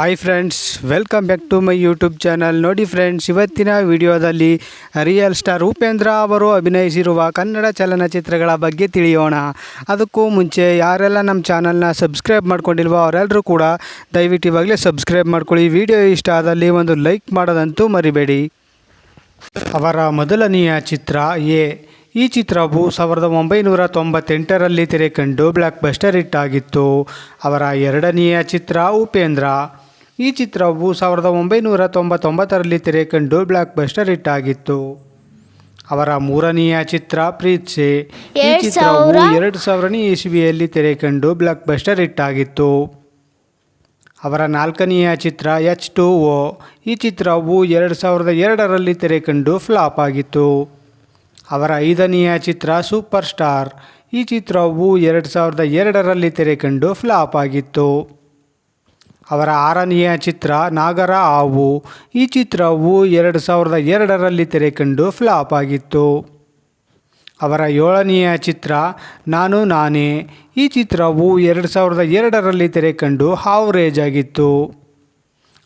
Hi friends welcome back to my YouTube channel ನೋಡಿ friends ಇವತ್ತಿನ ವಿಡಿಯೋದಲ್ಲಿ ರಿಯಲ್ ಸ್ಟಾರ್ ಉಪೇಂದ್ರ ಅವರು ಅಭಿನಯಿಸಿರುವ ಕನ್ನಡ ಚಲನಚಿತ್ರಗಳ ಬಗ್ಗೆ ತಿಳಿಯೋಣ. ಅದಕ್ಕೂ ಮುಂಚೆ ಯಾರೆಲ್ಲ ನಮ್ಮ ಚಾನಲ್ನ ಸಬ್ಸ್ಕ್ರೈಬ್ ಮಾಡ್ಕೊಂಡಿಲ್ವೋ ಅವರೆಲ್ಲರೂ ಕೂಡ ದಯವಿಟ್ಟು ಇವಾಗಲೇ ಸಬ್ಸ್ಕ್ರೈಬ್ ಮಾಡ್ಕೊಳ್ಳಿ. ವಿಡಿಯೋ ಇಷ್ಟ ಆದಲ್ಲಿ ಒಂದು ಲೈಕ್ ಮಾಡೋದಂತೂ ಮರಿಬೇಡಿ. ಅವರ ಮೊದಲನೆಯ ಚಿತ್ರ ಎ. ಈ ಚಿತ್ರವು ಸಾವಿರದ ಒಂಬೈನೂರ ತೊಂಬತ್ತೆಂಟರಲ್ಲಿ ತೆರೆಕಂಡು ಬ್ಲಾಕ್ ಬಸ್ಟರ್ ಹಿಟ್ ಆಗಿತ್ತು. ಅವರ ಎರಡನೆಯ ಚಿತ್ರ ಉಪೇಂದ್ರ. ಈ ಚಿತ್ರವು ಸಾವಿರದ ಒಂಬೈನೂರ ತೊಂಬತ್ತೊಂಬತ್ತರಲ್ಲಿ ತೆರೆಕಂಡು ಬ್ಲಾಕ್ ಬಸ್ಟರ್ ಹಿಟ್ ಆಗಿತ್ತು. ಅವರ ಮೂರನೆಯ ಚಿತ್ರ ಪ್ರೀತ್ಸೆ ಈ ಚಿತ್ರವು? ಎರಡು ಸಾವಿರನೇ ಇಸ್ವಿಯಲ್ಲಿ ತೆರೆಕಂಡು ಬ್ಲಾಕ್ ಬಸ್ಟರ್ ಹಿಟ್ ಆಗಿತ್ತು. ಅವರ ನಾಲ್ಕನೆಯ ಚಿತ್ರ ಎಚ್ ಟು ಓ ಈ ಚಿತ್ರವು ಎರಡು ಸಾವಿರದ ಎರಡರಲ್ಲಿ ತೆರೆಕಂಡು ಫ್ಲಾಪ್ ಆಗಿತ್ತು. ಅವರ ಐದನೆಯ ಚಿತ್ರ ಸೂಪರ್ ಸ್ಟಾರ್. ಈ ಚಿತ್ರವು ಎರಡು ಸಾವಿರದ ಎರಡರಲ್ಲಿ ತೆರೆಕಂಡು ಫ್ಲಾಪ್ ಆಗಿತ್ತು. ಅವರ ಆರನೆಯ ಚಿತ್ರ ನಾಗರ ಆವು. ಈ ಚಿತ್ರವು ಎರಡು ಸಾವಿರದ ಎರಡರಲ್ಲಿ ತೆರೆಕಂಡು ಫ್ಲಾಪ್ ಆಗಿತ್ತು. ಅವರ ಏಳನೆಯ ಚಿತ್ರ ನಾನು ನಾನೇ. ಈ ಚಿತ್ರವು ಎರಡು ಸಾವಿರದ ಎರಡರಲ್ಲಿ ತೆರೆಕಂಡು ಹಾವ್ರೇಜ್ ಆಗಿತ್ತು.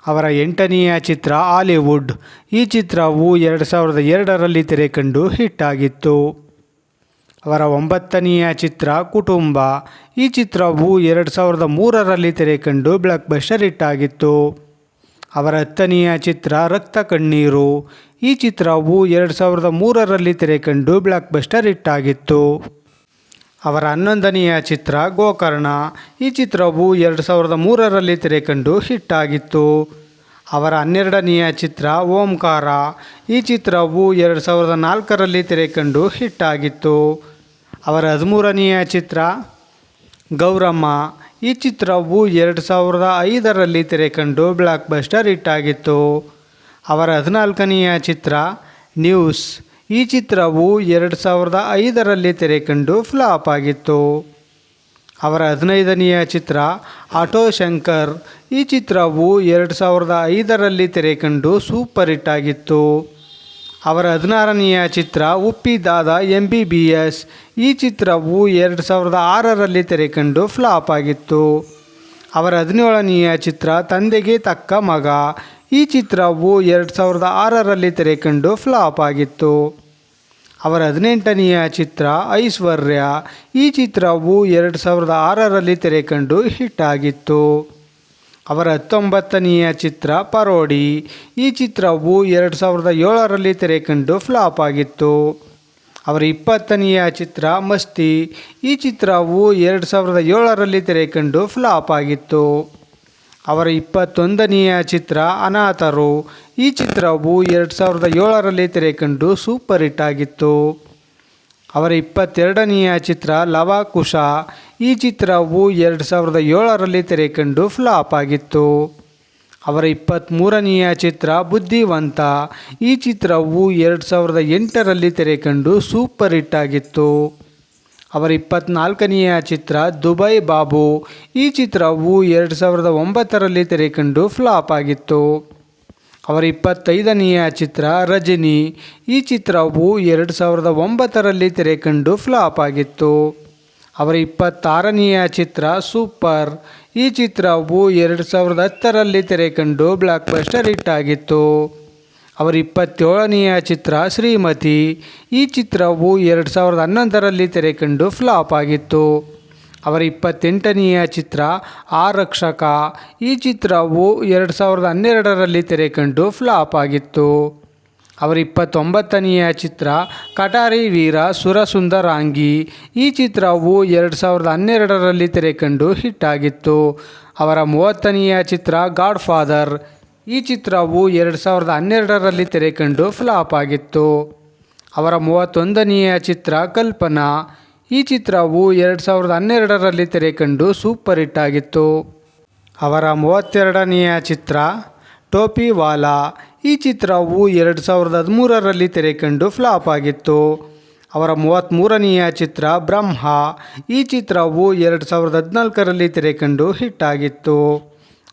ಅವರ ಎಂಟನೆಯ ಚಿತ್ರ ಹಾಲಿವುಡ್. ಈ ಚಿತ್ರವು ಎರಡು ಸಾವಿರದ ಎರಡರಲ್ಲಿ ತೆರೆಕಂಡು ಹಿಟ್ ಆಗಿತ್ತು. ಅವರ ಒಂಬತ್ತನೆಯ ಚಿತ್ರ ಕುಟುಂಬ. ಈ ಚಿತ್ರವು ಎರಡು ಸಾವಿರದ ಮೂರರಲ್ಲಿ ತೆರೆಕಂಡು ಬ್ಲಾಕ್ ಬಸ್ಟರ್ ಹಿಟ್ ಆಗಿತ್ತು ಅವರ ಹತ್ತನೆಯ ಚಿತ್ರ ರಕ್ತ ಕಣ್ಣೀರು. ಈ ಚಿತ್ರವು ಎರಡು ಸಾವಿರದ ಮೂರರಲ್ಲಿ ತೆರೆಕಂಡು ಬ್ಲಾಕ್ ಬಸ್ಟರ್ ಹಿಟ್ ಆಗಿತ್ತು ಅವರ ಹನ್ನೊಂದನೆಯ ಚಿತ್ರ ಗೋಕರ್ಣ. ಈ ಚಿತ್ರವು ಎರಡು ಸಾವಿರದ ಮೂರರಲ್ಲಿ ತೆರೆಕಂಡು ಹಿಟ್ ಆಗಿತ್ತು ಅವರ ಹನ್ನೆರಡನೆಯ ಚಿತ್ರ ಓಂಕಾರ. ಈ ಚಿತ್ರವು ಎರಡು ಸಾವಿರದ ನಾಲ್ಕರಲ್ಲಿ ತೆರೆಕಂಡು ಹಿಟ್ ಆಗಿತ್ತು ಅವರ ಹದಿಮೂರನೆಯ ಚಿತ್ರ ಗೌರಮ್ಮ. ಈ ಚಿತ್ರವು ಎರಡು ಸಾವಿರದ ಐದರಲ್ಲಿ ತೆರೆಕಂಡು ಬ್ಲಾಕ್ ಬಸ್ಟರ್ ಹಿಟ್ ಆಗಿತ್ತು. ಅವರ ಹದಿನಾಲ್ಕನೆಯ ಚಿತ್ರ ನ್ಯೂಸ್. ಈ ಚಿತ್ರವು ಎರಡು ಸಾವಿರದ ಐದರಲ್ಲಿ ತೆರೆಕಂಡು ಫ್ಲಾಪ್ ಆಗಿತ್ತು. ಅವರ ಹದಿನೈದನೆಯ ಚಿತ್ರ ಆಟೋ ಶಂಕರ್. ಈ ಚಿತ್ರವು ಎರಡು ಸಾವಿರದ ಐದರಲ್ಲಿ ತೆರೆಕಂಡು ಸೂಪರ್ ಹಿಟ್ ಆಗಿತ್ತು. ಅವರ ಹದಿನಾರನೆಯ ಚಿತ್ರ Uppi Dada M B B S ಈ ಚಿತ್ರವು ಎರಡು ಸಾವಿರದ ಆರರಲ್ಲಿ ತೆರೆಕಂಡು ಫ್ಲಾಪ್ ಆಗಿತ್ತು. ಅವರ ಹದಿನೇಳನೆಯ ಚಿತ್ರ ತಂದೆಗೆ ತಕ್ಕ ಮಗ. ಈ ಚಿತ್ರವು ಎರಡು ಸಾವಿರದ ಆರರಲ್ಲಿ ತೆರೆಕಂಡು ಫ್ಲಾಪ್ ಆಗಿತ್ತು. ಅವರ ಹದಿನೆಂಟನೆಯ ಚಿತ್ರ ಐಶ್ವರ್ಯ. ಈ ಚಿತ್ರವು ಎರಡು ಸಾವಿರದ ಆರರಲ್ಲಿ ತೆರೆಕಂಡು ಹಿಟ್ ಆಗಿತ್ತು. ಅವರ ಹತ್ತೊಂಬತ್ತನೆಯ ಚಿತ್ರ ಪರೋಡಿ. ಈ ಚಿತ್ರವು ಎರಡು ಸಾವಿರದ ಏಳರಲ್ಲಿ ತೆರೆಕಂಡು ಫ್ಲಾಪ್ ಆಗಿತ್ತು. ಅವರ ಇಪ್ಪತ್ತನೆಯ ಚಿತ್ರ ಮಸ್ತಿ. ಈ ಚಿತ್ರವು ಎರಡು ಸಾವಿರದ ಏಳರಲ್ಲಿ ತೆರೆಕಂಡು ಫ್ಲಾಪ್ ಆಗಿತ್ತು. ಅವರ ಇಪ್ಪತ್ತೊಂದನೆಯ ಚಿತ್ರ ಅನಾಥರು. ಈ ಚಿತ್ರವು ಎರಡು ಸಾವಿರದ ಏಳರಲ್ಲಿ ತೆರೆಕಂಡು ಸೂಪರ್ ಹಿಟ್ ಆಗಿತ್ತು. ಅವರ ಇಪ್ಪತ್ತೆರಡನೆಯ ಚಿತ್ರ ಲವಾಕುಶ. ಈ ಚಿತ್ರವು ಎರಡು ಸಾವಿರದ ಏಳರಲ್ಲಿ ತೆರೆಕಂಡು ಫ್ಲಾಪ್ ಆಗಿತ್ತು. ಅವರ ಇಪ್ಪತ್ತ್ಮೂರನೆಯ ಚಿತ್ರ ಬುದ್ಧಿವಂತ. ಈ ಚಿತ್ರವು ಎರಡು ಸಾವಿರದ ಎಂಟರಲ್ಲಿ ತೆರೆಕಂಡು ಸೂಪರ್ ಹಿಟ್ ಆಗಿತ್ತು. ಅವರ ಇಪ್ಪತ್ತ್ನಾಲ್ಕನೆಯ ಚಿತ್ರ ದುಬೈ ಬಾಬು. ಈ ಚಿತ್ರವು ಎರಡು ಸಾವಿರದ ಒಂಬತ್ತರಲ್ಲಿ ತೆರೆಕಂಡು ಫ್ಲಾಪ್ ಆಗಿತ್ತು. ಅವರ ಇಪ್ಪತ್ತೈದನೆಯ ಚಿತ್ರ ರಜನಿ. ಈ ಚಿತ್ರವು ಎರಡು ಸಾವಿರದ ಒಂಬತ್ತರಲ್ಲಿ ತೆರೆಕಂಡು ಫ್ಲಾಪ್ ಆಗಿತ್ತು. ಅವರ ಇಪ್ಪತ್ತಾರನೆಯ ಚಿತ್ರ ಸೂಪರ್. ಈ ಚಿತ್ರವು ಎರಡು ಸಾವಿರದ ಹತ್ತರಲ್ಲಿ ತೆರೆಕಂಡು ಬ್ಲಾಕ್ ಬಸ್ಟರ್ ಹಿಟ್ ಆಗಿತ್ತು. ಅವರ ಇಪ್ಪತ್ತೇಳನೆಯ ಚಿತ್ರ ಶ್ರೀಮತಿ. ಈ ಚಿತ್ರವು ಎರಡು ಸಾವಿರದ ಹನ್ನೊಂದರಲ್ಲಿ ತೆರೆಕಂಡು ಫ್ಲಾಪ್ ಆಗಿತ್ತು. ಅವರ ಇಪ್ಪತ್ತೆಂಟನೆಯ ಚಿತ್ರ ಆರಕ್ಷಕ. ಈ ಚಿತ್ರವು ಎರಡು ಸಾವಿರದ ಹನ್ನೆರಡರಲ್ಲಿ ತೆರೆಕಂಡು ಫ್ಲಾಪ್ ಆಗಿತ್ತು. ಅವರ ಇಪ್ಪತ್ತೊಂಬತ್ತನೆಯ ಚಿತ್ರ ಕಟಾರಿ ವೀರ ಸುರಸುಂದರಾಂಗಿ. ಈ ಚಿತ್ರವು ಎರಡು ಸಾವಿರದ ಹನ್ನೆರಡರಲ್ಲಿ ತೆರೆಕಂಡು ಹಿಟ್ ಆಗಿತ್ತು ಅವರ ಮೂವತ್ತನೆಯ ಚಿತ್ರ ಗಾಡ್ ಫಾದರ್ ಈ ಚಿತ್ರವು ಎರಡು ಸಾವಿರದ ಹನ್ನೆರಡರಲ್ಲಿ ತೆರೆಕಂಡು ಫ್ಲಾಪ್ ಆಗಿತ್ತು. ಅವರ ಮೂವತ್ತೊಂದನೆಯ ಚಿತ್ರ ಕಲ್ಪನಾ. ಈ ಚಿತ್ರವು ಎರಡು ಸಾವಿರದ ಹನ್ನೆರಡರಲ್ಲಿ ತೆರೆಕಂಡು ಸೂಪರ್ ಹಿಟ್ ಆಗಿತ್ತು. ಅವರ ಮೂವತ್ತೆರಡನೆಯ ಚಿತ್ರ ಟೋಪಿವಾಲಾ. ಈ ಚಿತ್ರವು ಎರಡು ಸಾವಿರದ ಹದಿಮೂರರಲ್ಲಿ ತೆರೆಕಂಡು ಫ್ಲಾಪ್ ಆಗಿತ್ತು. ಅವರ ಮೂವತ್ತ್ಮೂರನೆಯ ಚಿತ್ರ ಬ್ರಹ್ಮ. ಈ ಚಿತ್ರವು ಎರಡು ಸಾವಿರದ ಹದಿನಾಲ್ಕರಲ್ಲಿ ತೆರೆಕಂಡು ಹಿಟ್ ಆಗಿತ್ತು.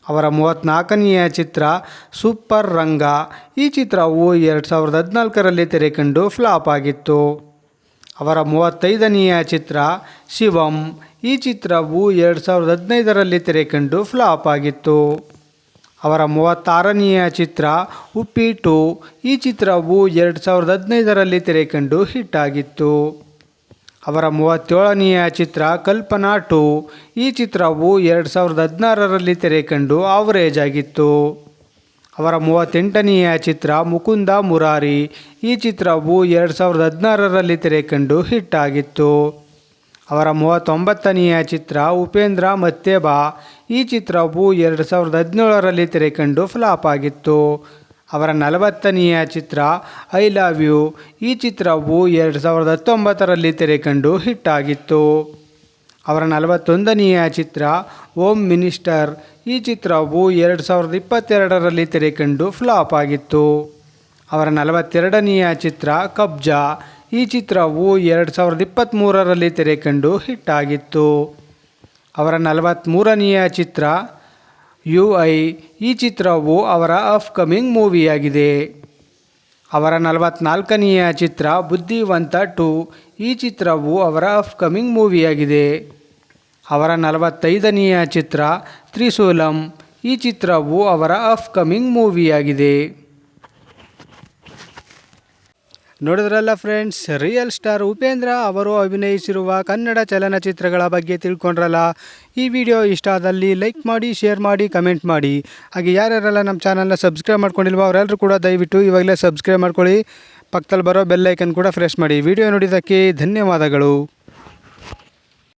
ಅವರ ಮೂವತ್ತ್ನಾಲ್ಕನೆಯ ಚಿತ್ರ ಸೂಪರ್ ರಂಗ. ಈ ಚಿತ್ರವು ಎರಡು ಸಾವಿರದ ಹದಿನಾಲ್ಕರಲ್ಲಿ ತೆರೆಕಂಡು ಫ್ಲಾಪ್ ಆಗಿತ್ತು. ಅವರ ಮೂವತ್ತೈದನೆಯ ಚಿತ್ರ ಶಿವಂ. ಈ ಚಿತ್ರವು ಎರಡು ಸಾವಿರದ ಹದಿನೈದರಲ್ಲಿ ತೆರೆಕಂಡು ಫ್ಲಾಪ್ ಆಗಿತ್ತು. ಅವರ ಮೂವತ್ತಾರನೆಯ ಚಿತ್ರ ಉಪ್ಪಿ ಟು ಈ ಚಿತ್ರವು ಎರಡು ಸಾವಿರದ ಹದಿನೈದರಲ್ಲಿ ತೆರೆಕಂಡು ಹಿಟ್ ಆಗಿತ್ತು. ಅವರ ಮೂವತ್ತೇಳನೆಯ ಚಿತ್ರ ಕಲ್ಪನಾ ಟು. ಈ ಚಿತ್ರವು ಎರಡು ಸಾವಿರದ ಹದಿನಾರರಲ್ಲಿ ತೆರೆಕಂಡು ಆವರೇಜ್ ಆಗಿತ್ತು. ಅವರ ಮೂವತ್ತೆಂಟನೆಯ ಚಿತ್ರ ಮುಕುಂದ ಮುರಾರಿ. ಈ ಚಿತ್ರವು ಎರಡು ಸಾವಿರದ ಹದಿನಾರರಲ್ಲಿ ತೆರೆಕಂಡು ಹಿಟ್ ಆಗಿತ್ತು. ಅವರ ಮೂವತ್ತೊಂಬತ್ತನೆಯ ಚಿತ್ರ ಉಪೇಂದ್ರ ಮತ್ತೆ ಬಾ. ಈ ಚಿತ್ರವು ಎರಡು ಸಾವಿರದ ಹದಿನೇಳರಲ್ಲಿ ತೆರೆಕಂಡು ಫ್ಲಾಪ್ ಆಗಿತ್ತು. ಅವರ ನಲವತ್ತನೆಯ ಚಿತ್ರ ಐ ಲವ್ ಯು. ಈ ಚಿತ್ರವು ಎರಡು ಸಾವಿರದ ಹತ್ತೊಂಬತ್ತರಲ್ಲಿ ತೆರೆಕಂಡು ಹಿಟ್ ಆಗಿತ್ತು. ಅವರ ನಲವತ್ತೊಂದನೆಯ ಚಿತ್ರ ಓಂ ಮಿನಿಸ್ಟರ್. ಈ ಚಿತ್ರವು ಎರಡು ಸಾವಿರದ ಇಪ್ಪತ್ತೆರಡರಲ್ಲಿ ತೆರೆಕಂಡು ಫ್ಲಾಪ್ ಆಗಿತ್ತು. ಅವರ ನಲವತ್ತೆರಡನೆಯ ಚಿತ್ರ ಕಬ್ಜಾ. ಈ ಚಿತ್ರವು ಎರಡು ಸಾವಿರದ ಇಪ್ಪತ್ತ್ಮೂರರಲ್ಲಿ ತೆರೆಕಂಡು ಹಿಟ್ ಆಗಿತ್ತು ಅವರ ನಲವತ್ತ್ಮೂರನೆಯ ಚಿತ್ರ ಯು ಐ. ಈ ಚಿತ್ರವು ಅವರ ಅಪ್ಕಮಿಂಗ್ ಮೂವಿಯಾಗಿದೆ. ಅವರ ನಲವತ್ನಾಲ್ಕನೆಯ ಚಿತ್ರ ಬುದ್ಧಿವಂತ ಟು. ಈ ಚಿತ್ರವು ಅವರ ಅಪ್ಕಮಿಂಗ್ ಮೂವಿಯಾಗಿದೆ. ಅವರ ನಲವತ್ತೈದನೆಯ ಚಿತ್ರ ತ್ರಿಶೂಲಂ. ಈ ಚಿತ್ರವು ಅವರ ಅಪ್ಕಮಿಂಗ್ ಮೂವಿಯಾಗಿದೆ. ನೋಡಿದ್ರಲ್ಲ ಫ್ರೆಂಡ್ಸ್ ರಿಯಲ್ ಸ್ಟಾರ್ ಉಪೇಂದ್ರ ಅವರು ಅಭಿನಯಿಸಿರುವ ಕನ್ನಡ ಚಲನಚಿತ್ರಗಳ ಬಗ್ಗೆ ತಿಳ್ಕೊಂಡ್ರಲ್ಲ? ಈ ವಿಡಿಯೋ ಇಷ್ಟ ಆದಲ್ಲಿ ಲೈಕ್ ಮಾಡಿ ಶೇರ್ ಮಾಡಿ ಕಮೆಂಟ್ ಮಾಡಿ. ಹಾಗೆ ಯಾರ್ಯಾರೆಲ್ಲ ನಮ್ಮ ಚಾನಲ್ನ ಸಬ್ಸ್ಕ್ರೈಬ್ ಮಾಡ್ಕೊಂಡಿಲ್ವೋ ಅವರೆಲ್ಲರೂ ಕೂಡ ದಯವಿಟ್ಟು ಇವಾಗಲೇ ಸಬ್ಸ್ಕ್ರೈಬ್ ಮಾಡ್ಕೊಳ್ಳಿ. ಪಕ್ಕದಲ್ಲಿ ಬರೋ ಬೆಲ್ಲೈಕನ್ ಕೂಡ ಫ್ರೆಶ್ ಮಾಡಿ. ವಿಡಿಯೋ ನೋಡಿದ್ದಕ್ಕೆ ಧನ್ಯವಾದಗಳು.